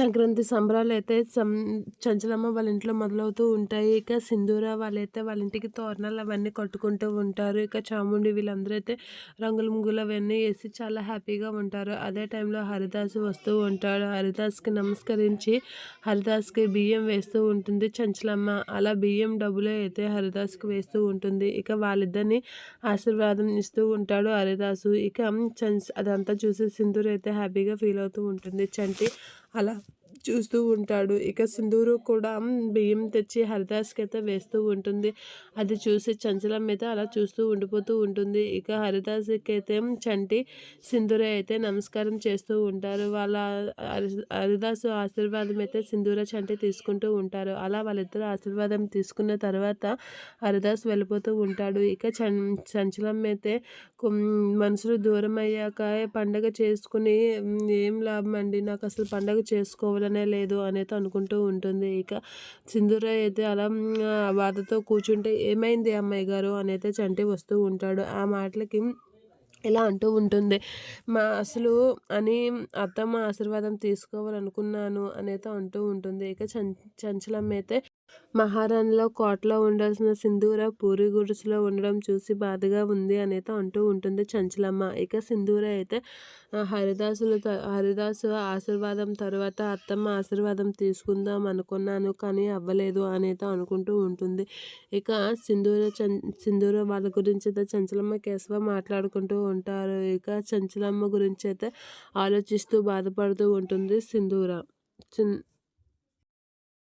సంక్రాంతి సంబరాలు అయితే సం చంచలమ్మ వాళ్ళ ఇంట్లో మొదలవుతూ ఉంటాయి. ఇక సింధూర వాళ్ళైతే వాళ్ళ ఇంటికి తోరణాలు అవన్నీ కట్టుకుంటూ ఉంటారు. ఇక చాముండి వీళ్ళందరూ అయితే రంగుల ముగ్గులు అవన్నీ వేసి చాలా హ్యాపీగా ఉంటారు. అదే టైంలో హరిదాస్ వస్తూ ఉంటాడు. హరిదాస్కి నమస్కరించి హరిదాస్కి బియ్యం వేస్తూ ఉంటుంది చంచలమ్మ. అలా బియ్యం డబ్బులు అయితే హరిదాస్కి వేస్తూ ఉంటుంది. ఇక వాళ్ళిద్దరిని ఆశీర్వాదం ఇస్తూ ఉంటాడు హరిదాసు. ఇక చంచ్ అదంతా చూసి సింధూర్ అయితే హ్యాపీగా ఫీల్ అవుతూ ఉంటుంది. చంటి అలా చూస్తూ ఉంటాడు. ఇక సింధూరు కూడా బియ్యం తెచ్చి హరిదాస్కి అయితే వేస్తూ ఉంటుంది. అది చూసి చంచలం మీద అలా చూస్తూ ఉండిపోతూ ఉంటుంది. ఇక హరిదాస్కి అయితే చంటి సింధూర అయితే నమస్కారం చేస్తూ ఉంటారు. వాళ్ళ హరిదాసు ఆశీర్వాదం అయితే సింధూర చంటి తీసుకుంటూ ఉంటారు. అలా వాళ్ళిద్దరు ఆశీర్వాదం తీసుకున్న తర్వాత హరిదాస్ వెళ్ళిపోతూ ఉంటాడు. ఇక చంచలం అయితే మనుషులు దూరం అయ్యాక పండగ చేసుకుని ఏం లాభం అండి? నాకు అసలు పండగ చేసుకోవాలని లేదు అనేది అనుకుంటూ ఉంటుంది. ఇక సింధూర అయితే అలా బాధతో కూర్చుంటే ఏమైంది అమ్మాయి గారు అనైతే చంటి వస్తూ ఉంటాడు. ఆ మాటలకి ఇలా అంటూ ఉంటుంది. మా అసలు అని అత్తమ్మ ఆశీర్వాదం తీసుకోవాలనుకున్నాను అనేది అంటూ ఉంటుంది. ఇక చం చంచలమ్మ అయితే మహారాణిలో కోటలో ఉండాల్సిన సింధూర పూరి గుడిసెలో ఉండడం చూసి బాధగా ఉంది అనేది అంటూ ఉంటుంది చంచలమ్మ. ఇక సింధూర అయితే హరిదాసుల హరిదాసులు త- హరిదాసు ఆశీర్వాదం తర్వాత అత్తమ్మ ఆశీర్వాదం తీసుకుందాం అనుకున్నాను కానీ అవ్వలేదు అనేది అనుకుంటూ ఉంటుంది. ఇక సింధూర చం సింధూర వాళ్ళ గురించి అయితే చంచలమ్మ కేశవ మాట్లాడుకుంటూ ఉంటారు. ఇక చంచలమ్మ గురించి అయితే ఆలోచిస్తూ బాధపడుతూ ఉంటుంది సింధూర. చిన్